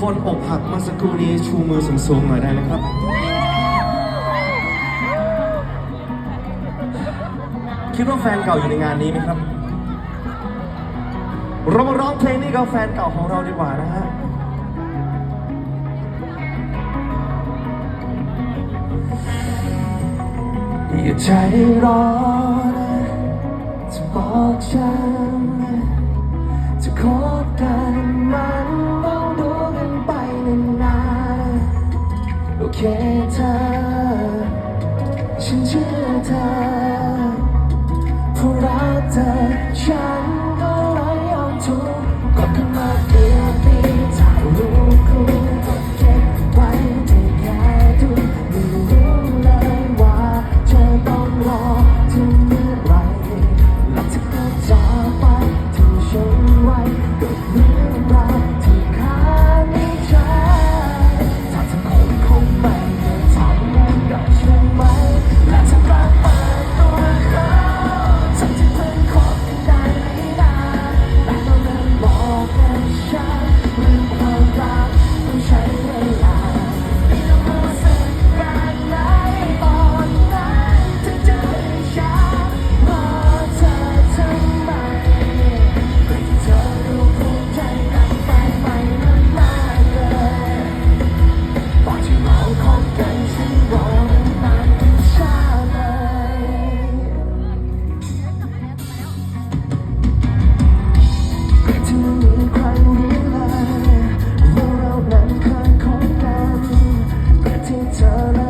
คนอกหักเมื่อสักครู่นี้ชูมือสูงๆหน่อยได้ไหมครับ คิดว่าแฟนเก่าอยู่ในงานนี้ไหมครับ เรามาร้องเพลงนี้กับแฟนเก่าของเราดีกว่านะฮะ อย่าใจร้อนจะบอกฉัน ฉันเชื่อเธอเพราะรักเธอ turn